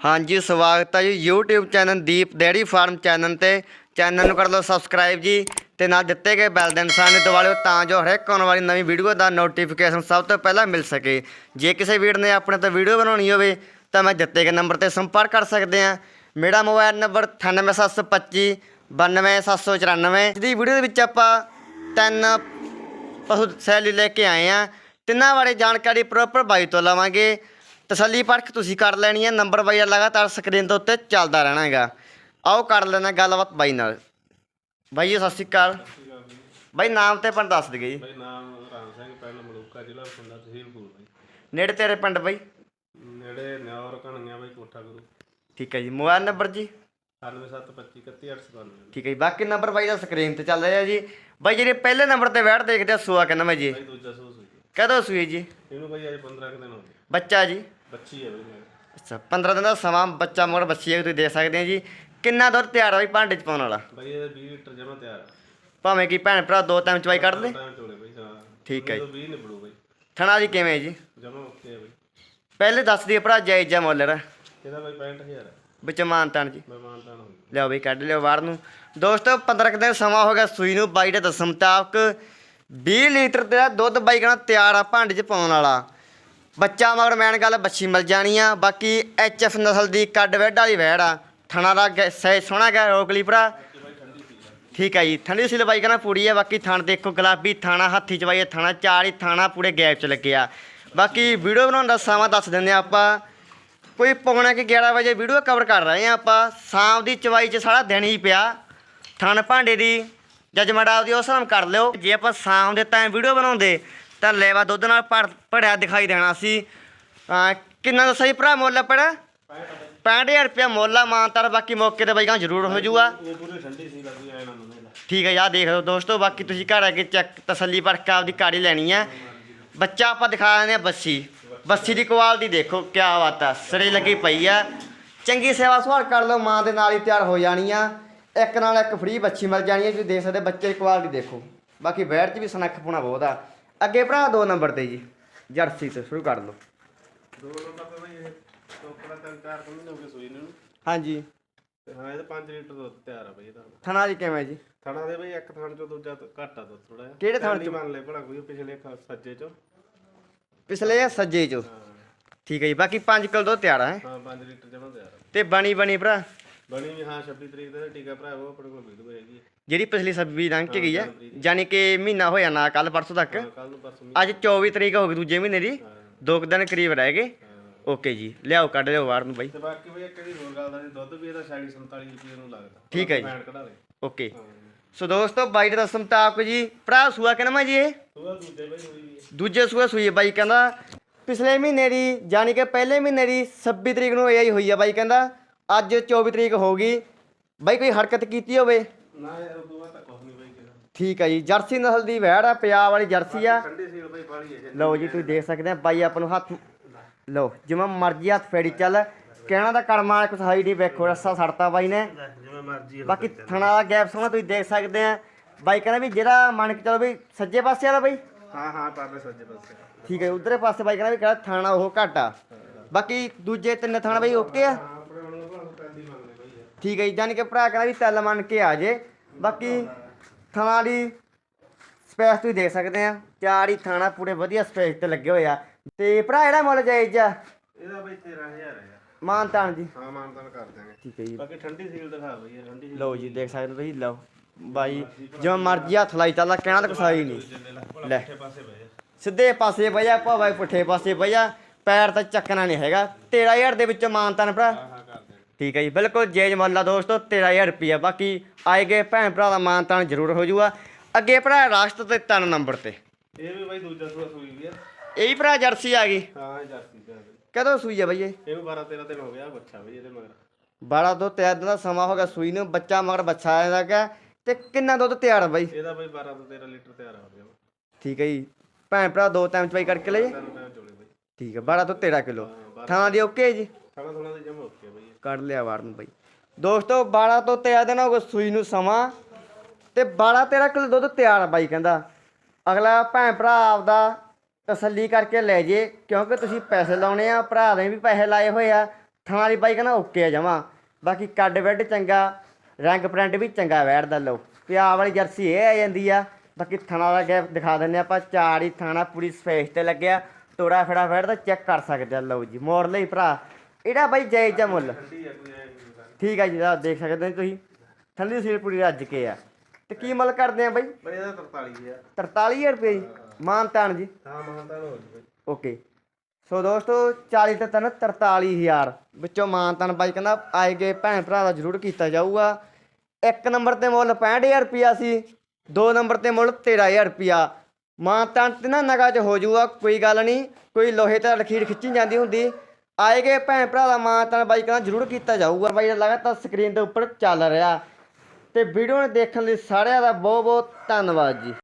ਹਾਂਜੀ, ਸਵਾਗਤ ਹੈ ਜੀ YouTube channel Deep dairy farm channel ਤੇ। ਚੈਨਲ ਨੂੰ ਕਰ ਲਓ ਸਬਸਕ੍ਰਾਈਬ ਜੀ ਤੇ ਨਾਲ ਦਿੱਤੇ ਗਏ ਬੈਲ ਦੇ ਨਿਸ਼ਾਨ ਨੂੰ ਦਬਾ ਲਿਓ ਤਾਂ ਜੋ ਹਰੇਕ ਆਉਣ ਵਾਲੀ ਨਵੀਂ ਵੀਡੀਓ ਦਾ ਨੋਟੀਫਿਕੇਸ਼ਨ ਸਭ ਤੋਂ ਪਹਿਲਾਂ ਮਿਲ ਸਕੇ। ਜੇ ਕਿਸੇ ਵੀਰ ਨੇ ਆਪਣੇ ਤੋਂ ਵੀਡੀਓ ਬਣਾਉਣੀ ਹੋਵੇ ਤਾਂ ਮੈਂ ਦਿੱਤੇ ਗਏ ਨੰਬਰ ਤੇ ਸੰਪਰਕ ਕਰ ਸਕਦੇ ਆ ਮੇਰਾ ਮੋਬਾਈਲ ਨੰਬਰ 98725 92794 ਦੀ ਵੀਡੀਓ ਦੇ ਵਿੱਚ ਆਪਾਂ ਤਿੰਨ ਪਸ਼ੂ ਸੈਲੀ ਲੈ ਕੇ ਆਏ ਆ ਤਿੰਨਾਂ ਬਾਰੇ ਜਾਣਕਾਰੀ ਪ੍ਰੋਪਰ ਬਾਈ ਤੋਂ ਲਵਾਂਗੇ। ਤਸੱਲੀ ਪਰਖ ਤੁਸੀਂ ਕਰ ਲੈਣੀ ਹੈ। ਨੰਬਰ ਬਾਈ ਲਗਾਤਾਰ ਸਕਰੀਨ ਦੇ ਉੱਤੇ ਚੱਲਦਾ ਰਹਿਣਾ ਹੈਗਾ। ਆਓ ਕਰ ਲੈਣਾ ਗੱਲਬਾਤ ਬਾਈ ਨਾਲ। ਬਾਈ ਜੀ ਸਤਿ ਸ਼੍ਰੀ ਅਕਾਲ। ਬਾਈ ਨਾਮ ਤੇ ਪਿੰਡ ਦੱਸ ਦਈਏ ਜੀ। ਭਾਈ ਨਾਮ ਰਾਮ ਸਿੰਘ ਪਿੰਡ ਮਲੂਕਾ ਜ਼ਿਲ੍ਹਾ ਬਠਿੰਡਾ ਤਹਿਸੀਲ ਫੂਲ ਭਾਈ ਨੇੜੇ ਤੇਰੇ ਪਿੰਡ ਬਾਈ? ਨੇੜੇ ਨਿਆਵਰ ਕਣੀਆਂ ਭਾਈ ਕੋਠਾ ਗੁਰੂ। ਠੀਕ ਹੈ ਜੀ। ਮੋਬਾਈਲ ਨੰਬਰ ਜੀ? 9725311892 ਠੀਕ ਹੈ ਜੀ। ਬਾਕੀ ਨੰਬਰ ਬਾਈ ਦਾ ਸਕਰੀਨ ਤੇ ਚੱਲ ਰਿਹਾ ਜੀ। ਬਾਈ ਜਿਹੜੇ ਪਹਿਲੇ ਨੰਬਰ ਤੇ ਬੈਠ ਦੇਖਦੇ ਆ ਸੂਆ ਕਿੰਨਾ ਮੈਂ ਜੀ ਭਾਈ ਦੂਜਾ ਸੂਸ ਹੋਈ ਕਦੋਂ ਸੂਈ ਜੀ? ਇਹਨੂੰ ਭਾਈ ਅੱਜ 15 ਕੁ ਦਿਨ ਹੋ ਗਏ। ਬੱਚਾ ਜੀ? ਬੱਚੀ ਹੈ ਭਾਈ ਮੇਰੇ। ਅੱਛਾ 15 ਦਿਨ ਦਾ ਸਮਾਂ ਬੱਚਾ ਮਗਰ ਬੱਚੀ ਹੈ ਤੁਸੀਂ ਦੇਖ ਸਕਦੇ ਆ ਜੀ। ਕਿੰਨਾ ਦੁੱਧ ਤਿਆਰ ਆ ਬਾਈ ਭਾਂਡੇ ਚ ਪਾਉਣ ਵਾਲਾ? ਭਾਈ ਇਹਦੇ 20 ਲੀਟਰ ਜਮਾ ਤਿਆਰ ਆ। ਭਾਵੇਂ ਕਿ ਭੈਣ ਭਰਾ ਦੋ ਟਾਈਮ ਚਵਾਈ ਕੱਢ ਲੈ। ਟਾਈਮ ਚੋਲੇ ਭਾਈ ਹਾਂ। ਠੀਕ ਹੈ ਜੀ। 20 ਨਿਬੜੂ ਭਾਈ ਥਣਾ ਜੀ ਕਿਵੇਂ ਜੀ? ਜਮਾ ਓਕੇ ਹੈ ਭਾਈ ਪਹਿਲੇ ਦੱਸ ਦਈਏ ਭਰਾ ਜਾਇਜ਼ ਮੁੱਲ? ਇਹਦਾ ਭਾਈ 65000 ਹੈ ਵਿੱਚ ਮਾਨਤਾਨ ਜੀ। ਮਹਿਮਾਨ ਤਾਂ ਹੋਈ ਲਿਆਓ ਬਈ ਕੱਢ ਲਿਓ ਬਾਹਰ ਨੂੰ। ਦੋਸਤੋ 15 ਕੁ ਦਿਨ ਸਮਾਂ ਹੋ ਗਿਆ ਸੂਈ ਨੂੰ ਬਾਈ ਦੇ ਦੱਸਣ ਮੁਤਾਬਕ। 20 ਲੀਟਰ ਦਾ ਦੁੱਧ ਬਾਈ ਕਹਿੰਦਾ ਤਿਆਰ ਆ ਭਾਂਡੇ 'ਚ ਪਾਉਣ ਵਾਲਾ। ਬੱਚਾ ਮਗਰ ਮੈਨ ਗੱਲ ਬੱਛੀ ਮਿਲ ਜਾਣੀ ਆ, ਬਾਕੀ ਐਫ ਨਸਲ ਦੀ ਕੱਡ ਵੈਡ ਵਾਲੀ ਵੈੜ ਆ। ਥਣਾ ਦਾ ਗੈ- ਸਹਿ ਸੋਹਣਾ ਗਿਆ ਰੋਕਲੀ ਭਰਾ ਠੀਕ ਹੈ ਜੀ, ਠੰਡੀ ਸੀ ਬਾਈ ਕਹਿੰਦਾ ਪੂਰੀ ਹੈ ਬਾਕੀ ਥਣ ਦੇਖੋ ਗੁਲਾਬੀ ਥਾਣਾ, ਹੱਥੀ ਚ ਥਾਣਾ, ਚਾਰ ਹੀ ਥਾਣਾ ਪੂਰੇ ਗੈਪ ਚ ਲੱਗਿਆ ਬਾਕੀ ਵੀਡੀਓ ਬਣਾਉਣ ਦਾ ਸਮਾਂ ਦੱਸ ਦਿੰਦੇ ਹਾਂ ਆਪਾਂ। ਕੋਈ ਪੌਣਾ ਕਿ 11 ਵਜੇ ਵੀਡੀਓ ਕਵਰ ਕਰ ਰਹੇ ਆ ਆਪਾਂ। ਸ਼ਾਮ ਦੀ ਚਵਾਈ 'ਚ ਸਾਰਾ ਦਿਨ ਹੀ ਪਿਆ। ਥਣ ਭਾਂਡੇ ਦੀ ਜਜਮੈਂਟ ਆਪਦੀ ਉਸ ਨਾਲ ਕਰ ਲਿਓ। ਜੇ ਆਪਾਂ ਸ਼ਾਮ ਦੇ ਟਾਈਮ ਵੀਡੀਓ ਬਣਾਉਂਦੇ ਤਾਂ ਲੈਵਾ ਦੁੱਧ ਨਾਲ ਭਰਿਆ ਦਿਖਾਈ ਦੇਣਾ ਸੀ। ਕਿੰਨਾ ਦਾ ਸਹੀ ਭਰਾ ਮੁੱਲ ਪੜਾ 65000 ਰੁਪਇਆ ਮੁੱਲ ਆ ਮਾਨਤਾਰ ਬਾਕੀ ਮੌਕੇ ਤੇ ਬਾਈਆਂ ਜ਼ਰੂਰ ਹੋ ਜਾਊਗਾ ਠੀਕ ਹੈ ਯਾ ਦੇਖ ਲਓ ਦੋਸਤੋ ਬਾਕੀ ਤੁਸੀਂ ਘਰ ਆ ਕੇ ਚੈੱਕ ਤਸੱਲੀ ਪਰਖ ਆਪਦੀ ਹੀ ਲੈਣੀ ਹੈ ਬੱਚਾ ਆਪਾਂ ਦਿਖਾ ਦਿੰਦੇ ਆ ਬੱਸੀ। ਬੱਸੀ ਦੀ ਕੁਆਲਿਟੀ ਦੇਖੋ ਕੀ ਬਾਤ ਆ ਸੜੇ ਲੱਗੀ ਪਈ ਆ। ਚੰਗੀ ਸੇਵਾ ਸੁਹਾਰ ਕਰ ਲਓ ਮਾਂ ਦੇ ਨਾਲ ਹੀ ਤਿਆਰ ਹੋ ਜਾਣੀ ਆ। ਇੱਕ ਨਾਲ ਇੱਕ ਫ੍ਰੀ ਬੱਚੀ ਮਿਲ ਜਾਣੀ ਹੈ ਤੁਸੀਂ ਦੇਖ ਸਕਦੇ ਬੱਚੇ ਦੀ ਕੁਆਲਿਟੀ ਦੇਖੋ। ਬਾਕੀ ਬੈੜ 'ਚ ਵੀ ਸਨੱਖ ਪੁਣਾ ਬਹੁਤ ਆ। ਅੱਗੇ ਭਰਾ ਦੋ ਨੰਬਰ ਤੇ ਜੀ ਜਰਸੀ ਤੋਂ ਸ਼ੁਰੂ ਕਰ ਲਓ। ਦੋ ਨੰਬਰ ਤੇ ਭਾਈ ਇਹ ਟੋਕਰਾ ਤਿੰਨ ਚਾਰ ਕੁ ਮਹੀਨੇ ਹੋ ਗਏ ਸੂਈ ਨੂੰ। ਹਾਂਜੀ। ਤੇ ਹਾਂ ਇਹਦੇ 5 ਲੀਟਰ ਦੁੱਧ ਤਿਆਰ ਆ ਭਾਈ ਇਹਦਾ ਥਣਾ ਜੀ ਕਿਵੇਂ ਜੀ? ਥਣਾ ਦੇ ਬਈ ਇੱਕ ਥਣ ਚੋਂ ਦੂਜਾ ਤੋਂ ਘੱਟ ਆ ਦੁੱਧ ਥੋੜਾ ਜਿਹਾ। ਕਿਹੜੇ ਥਣ ਨਹੀਂ ਮੰਨ ਲੈ ਭਲਾ ਕੋਈ ਪਿਛਲੇ ਖ- ਸੱਜੇ ਚੋਂ। ਪਿਛਲੇ ਆ ਸੱਜੇ 'ਚੋਂ? ਹਾਂ। ਠੀਕ ਹੈ ਜੀ ਬਾਕੀ 5 ਕਿਲੋ ਦੁੱਧ ਤਿਆਰ ਹੈ। ਹਾਂ 5 ਲੀਟਰ ਜਮਾ ਤਿਆਰ ਆ। ਤੇ ਬਣੀ ਬਣੀ ਭਰਾ? ਬਣੀ ਵੀ ਹਾਂ 26 ਤਰੀਕ ਦਾ ਟੀਕਾ ਭਰਾ ਉਹ ਆਪਣੇ ਕੋਲ ਵੀਡੀਓ ਹੈਗੀ ਹੈ। ਜਿਹੜੀ ਪਿਛਲੀ ਸੱਬੀ ਲੰਘ ਕੇ ਗਈ ਆ ਯਾਨੀ ਕਿ ਮਹੀਨਾ ਹੋਇਆ ਨਾ ਕੱਲ ਪਰਸੋਂ ਤੱਕ। ਹਾਂ ਕੱਲ ਨੂੰ ਪਰਸੋਂ ਵੀ ਅੱਜ 24 ਤਰੀਕ ਹੋ ਗਈ ਦੂਜੇ ਮਹੀਨੇ ਦੀ। ਦੋ ਕੁ ਦਿਨ ਕਰੀਬ ਰਹਿ ਗਏ। ਓਕੇ ਜੀ ਲਿਆਓ ਕੱਢ ਲਿਓ ਬਾਹਰ ਨੂੰ ਬਾਈ। ਤੇ ਬਾਕੀ ਬਈ ਇੱਕ ਇਹਦੀ ਹੋਰ ਗੱਲ ਦਾ ਜੀ ਦੁੱਧ ਵੀ ਇਹਦਾ 46 47 ਰੁਪਏ ਨੂੰ ਲੱਗਦਾ। ਠੀਕ ਹੈ ਜੀ। ਭੈਣ ਕਢਾ ਦੇ। ਓਕੇ। ਸੋ ਦੋਸਤੋ ਬਾਈ ਦੇ ਦੱਸਣ ਮੁਤਾਬਕ ਜੀ ਭਰਾ ਸੂਆ ਕਹਿੰਦਾ ਜੀ ਇਹ? ਉਹਦਾ ਦੂਜੇ ਬਈ ਹੋਈ ਵੀ ਹੈ। ਦੂਜੇ ਸੂਆ ਸੂਈ ਹੈ ਬਾਈ ਕਹਿੰਦਾ ਪਿਛਲੇ ਮਹੀਨੇ ਦੀ ਯਾਨੀ ਕਿ ਪਹਿਲੇ ਮਹੀਨੇ ਦੀ 26 ਤਰੀਕ ਨੂੰ ਇਹ ਹੋਈ ਆ ਬਾਈ ਕਹਿੰਦਾ ਅੱਜ 24 ਤਰੀਕ ਹੋ ਗਈ। ਬਾਈ ਕੋਈ ਹਰਕਤ ਕੀਤੀ ਹੋਵੇ? ਨਾ ਯਾਰ ਉਹ ਬਾਅਦ ਤਾਂ ਕੁਝ ਨਹੀਂ ਬਈ ਕਿਹਾ। ਠੀਕ ਹੈ ਜੀ ਜਰਸੀ ਨਸਲ ਦੀ ਵੈੜ ਆ ਪੰਜਾਬ ਵਾਲੀ ਜਰਸੀ ਆ। ਠੰਡੀ ਸੀਲ ਬਈ ਪਾਲੀ ਹੈ ਲਓ ਜੀ ਤੁਸੀਂ ਦੇਖ ਸਕਦੇ ਆ ਬਾਈ ਆਪ ਨੂੰ ਹੱਥ ਲਓ ਜਿਵੇਂ ਮਰਜ਼ੀ ਹੱਥ ਫੇੜੀ ਚੱਲ। ਕਹਿਣਾ ਦਾ ਕਰਮਾ ਕੁਛ ਹਾਈ ਨਹੀਂ ਵੇਖੋ ਰੱਸਾ ਸੜਤਾ ਬਾਈ ਨੇ। ਜਿਵੇਂ ਮਰਜ਼ੀ ਬਾਕੀ ਥਣਾ ਦਾ ਗੈਪ ਸੋਹਣਾ ਤੁਸੀਂ ਦੇਖ ਸਕਦੇ ਆ। ਬਾਈ ਕਹਿੰਦਾ ਵੀ ਜਿਹੜਾ ਮੰਨ ਕੇ ਚਲੋ ਵੀ ਸੱਜੇ ਪਾਸੇ ਵਾਲਾ ਬਾਈ। ਹਾਂ ਹਾਂ ਪਰਲੇ ਸੱਜੇ ਪਾਸੇ। ਠੀਕ ਹੈ ਉਧਰੇ ਪਾਸੇ ਬਾਈ ਕਹਿੰਦਾ ਵੀ ਕਿਹੜਾ ਥਾਣਾ ਉਹ ਘੱਟ ਬਾਕੀ ਦੂਜੇ ਤਿੰਨ ਥਾਣਾ ਬਾਈ ਓਕੇ ਆ ਹਾਂ ਆਪਣੇ ਹੁਣ ਭਲਾ ਪੈਂਦੀ ਮੰਨ ਲੈ ਬਈ ਯਾਰ। ਠੀਕ ਹੈ ਜੀ ਜਾਨੀ ਕਿ ਭਰਾ ਕਹਿੰਦਾ ਵੀ ਤਿਲ ਮੰਨ ਕੇ ਆ ਜੇ। ਬਾਕੀ ਥਾਣਾ ਦੀ ਸਪੇਸ ਤੁਸੀਂ ਦੇਖ ਸਕਦੇ ਆ। ਚਾਰ ਹੀ ਥਾਣਾ ਪੂਰੇ ਵਧੀਆ ਸਪੇਸ ਤੇ ਲੱਗੇ ਹੋਏ ਆ। ਤੇ ਭਰਾ ਇਹਦਾ ਮੁੱਲ ਜਾਇਜ਼ ਆ? ਇਹਦਾ ਬਈ 13000 ਹੈ ਯਾਰ ਮਾਨ ਤਾਨ ਜੀ। ਹਾਂ ਮਾਨਤਨ ਕਰ ਦਿਆਂਗੇ। ਠੀਕ ਹੈ ਜੀ। ਬਾਕੀ ਠੰਡੀ ਸੀਲ ਦਿਖਾ ਬਈ ਇਹ ਠੰਡੀ ਸੀਲ ਲਓ ਜੀ ਦੇਖ। ਸਕਦੇ ਤੁਸੀਂ ਲਓ। ਬਾਈ ਜਿਵੇਂ ਮਰਜ਼ੀ ਹੱਥ ਲਾਈ ਚੱਲਦਾ ਕਹਿਣਾ ਤਾਂ ਕੁਛ ਹੈ ਨਹੀਂ। ਲੈ। ਸਿੱਧੇ ਪਾਸੇ ਬਈਆ ਭਾਵੇਂ ਪੁੱਠੇ ਪਾਸੇ ਬਈਆ ਪੈਰ ਤਾਂ ਚੱਕਣਾ ਨਹੀਂ ਹੈਗਾ। 13000 ਦੇ ਵਿੱਚ ਮਾਨਤਾਨ ਭਰਾ। ਹਾਂ ਹਾਂ ਕਰ ਦਿਆਂਗੇ ਠੀਕ ਹੈ ਜੀ ਬਿਲਕੁਲ ਜੇਜ ਮੁੱਲ ਆ ਦੋਸਤੋ 13000 ਰੁਪਿਆ ਬਾਕੀ ਆਏਗੇ ਭੈਣ ਭਰਾ ਦਾ ਮਾਨਤਾਨ ਜ਼ਰੂਰ ਹੋ ਜਾਊਗਾ ਅੱਗੇ ਭਰਾ ਰਾਸ਼ਟ ਤੇ ਤਿੰਨ ਨੰਬਰ ਤੇ। ਇਹ ਵੀ ਬਈ ਦੂਜਾ ਸੂਆ ਸੂਈ ਵੀ ਆ। ਇਹ ਵੀ ਭਰਾ ਜਰਸੀ ਆ ਗਈ? ਹਾਂ ਜਰਸੀ ਤੇ ਆ ਕਦੋਂ ਸੂਈ ਆ ਬਈ ਇਹ? ਇਹਨੂੰ 12 13 ਦਿਨ ਹੋ ਗਿਆ ਬੱਚਾ ਬਈ ਇਹਦੇ ਮਗਰ। 12 ਤੋਂ 13 ਦਿਨ ਦਾ ਸਮਾਂ ਹੋ ਗਿਆ ਸੂਈ ਨੂੰ ਬੱਚਾ ਮਗਰ ਬੱਚਾ ਆਇਆ ਹੈਗਾ। ਤੇ ਕਿੰਨਾ ਦੁੱਧ ਤਿਆਰ ਆ ਬਾਈ? ਇਹਦਾ ਬਈ 12 ਤੋਂ 13 ਲੀਟਰ ਤਿਆਰ ਹੋ ਗਿਆ। ਠੀਕ ਹੈ ਜੀ ਭੈਣ ਭਰਾ ਦੋ ਟਾਈਮ ਚਵਾਈ ਕਰਕੇ ਲਈ ਤਿੰਨ ਟਾਈਮ ਚੋਲੇ ਬਈ। ਠੀਕ ਹੈ 12 ਤੋਂ 13 ਕਿਲੋ। ਹਾਂ 12 ਥਾਂ ਦੀ ਓਕੇ ਜੀ? ਥੋੜਾ ਥੋੜਾ ਦੇ ਜਮ ਓਕੇ ਬਈ। ਕੱਢ ਲਿਆ ਵਾਰਨ ਬਾਈ। ਦੋਸਤੋ 12 ਤੋਂ 13 ਦਿਨ ਹੋ ਗਏ ਸੂਈ ਨੂੰ ਸਮਾਂ ਤੇ 12 13 ਕਿਲੋ ਦੁੱਧ ਤਿਆਰ ਬਾਈ ਕਹਿੰਦਾ। ਅਗਲਾ ਭੈਣ ਭਰਾ ਆਪਦਾ ਤਸੱਲੀ ਕਰਕੇ ਲੈ ਜੇ, ਕਿਉਂਕਿ ਤੁਸੀਂ ਪੈਸੇ ਲਾਉਣੇ ਆ, ਭਰਾ ਨੇ ਵੀ ਪੈਸੇ ਲਾਏ ਹੋਏ ਆ। ਥਾਂ ਦੀ ਬਾਈ ਕਹਿੰਦਾ ਓਕੇ ਆ ਜਮਾ। ਬਾਕੀ ਕੱਡ ਬੈੱਡ ਚੰਗਾ, ਰੰਗ ਪ੍ਰਿੰਟ ਵੀ ਚੰਗਾ ਵੈੜ ਲਓ। ਪਿਆ ਵਾਲੀ ਜਰਸੀ ਇਹ ਆ ਜਾਂਦੀ ਆ। ਬਾਕੀ ਥਣਾ ਦਾ ਗੈਪ ਦਿਖਾ ਦਿੰਨੇ ਆਪਾਂ ਚਾਰ ਹੀ ਥਾਣਾ, ਪੂਰੀ ਸਪੇਸ ਤੇ ਲੱਗਿਆ। ਤੋੜਾ ਫੜਾ ਵੈੜ ਚੈੱਕ ਕਰ ਸਕਦੇ ਆ। ਲਓ ਜੀ, ਮੋੜ ਲਈ ਭਰਾ। ਇਹਦਾ ਬਾਈ ਜਾਇਜ਼ ਆ ਮੁੱਲ ਠੀਕ ਆ ਜੀ ਆਹ ਦੇਖ ਸਕਦੇ ਹੋ ਤੁਸੀਂ। ਠੰਡੀ ਸੀਲ ਪੂਰੀ ਰੱਜ ਕੇ ਆ। ਤੇ ਕੀ ਮੁੱਲ ਕਰਦੇ ਆ ਬਾਈ? ਬਈ ਇਹਦਾ 43000 43000 ਰੁਪਏ ਜੀ। ਮਾਨ ਤਾਨ ਜੀ। ਹਾਂ ਹੋ ਓਕੇ। ਸੋ ਦੋਸਤੋ 40 ਤੇ ਤਨ 43000 ਵਿੱਚੋਂ ਮਾਨ ਤਾਨ ਬਾਈ ਕਹਿੰਦਾ ਆਏ ਗਏ ਭੈਣ ਭਰਾ ਦਾ ਜ਼ਰੂਰ ਕੀਤਾ ਜਾਊਗਾ। ਇੱਕ ਨੰਬਰ ਤੇ ਮੁੱਲ 65000 ਰੁਪਿਆ ਸੀ। ਦੋ ਨੰਬਰ ਤੇ ਮੁੱਲ 13000 ਰੁਪਿਆ ਮਾਨ ਤਾਨ ਤੇ ਨਾ ਨਗਾ ਚ ਹੋ ਜਾਊਗਾ ਕੋਈ ਗੱਲ ਨਹੀਂ। ਕੋਈ ਲੋਹੇ ਤੇ ਲਖੀਰ ਖਿੱਚੀ ਜਾਂਦੀ ਹੁੰਦੀ। ਆਏ ਗਏ ਭੈਣ ਭਰਾ ਦਾ ਮਾਨ ਤਾਂ ਬਾਈ ਕਹਿੰਦਾ ਜ਼ਰੂਰ ਕੀਤਾ ਜਾਊਗਾ। ਬਾਈ ਲਗਾਤਾਰ ਸਕਰੀਨ ਦੇ ਉੱਪਰ ਚੱਲ ਰਿਹਾ। ਤੇ ਵੀਡੀਓ ਨੂੰ ਦੇਖਣ ਲਈ ਸਾਰਿਆਂ ਦਾ ਬਹੁਤ ਬਹੁਤ ਧੰਨਵਾਦ ਜੀ।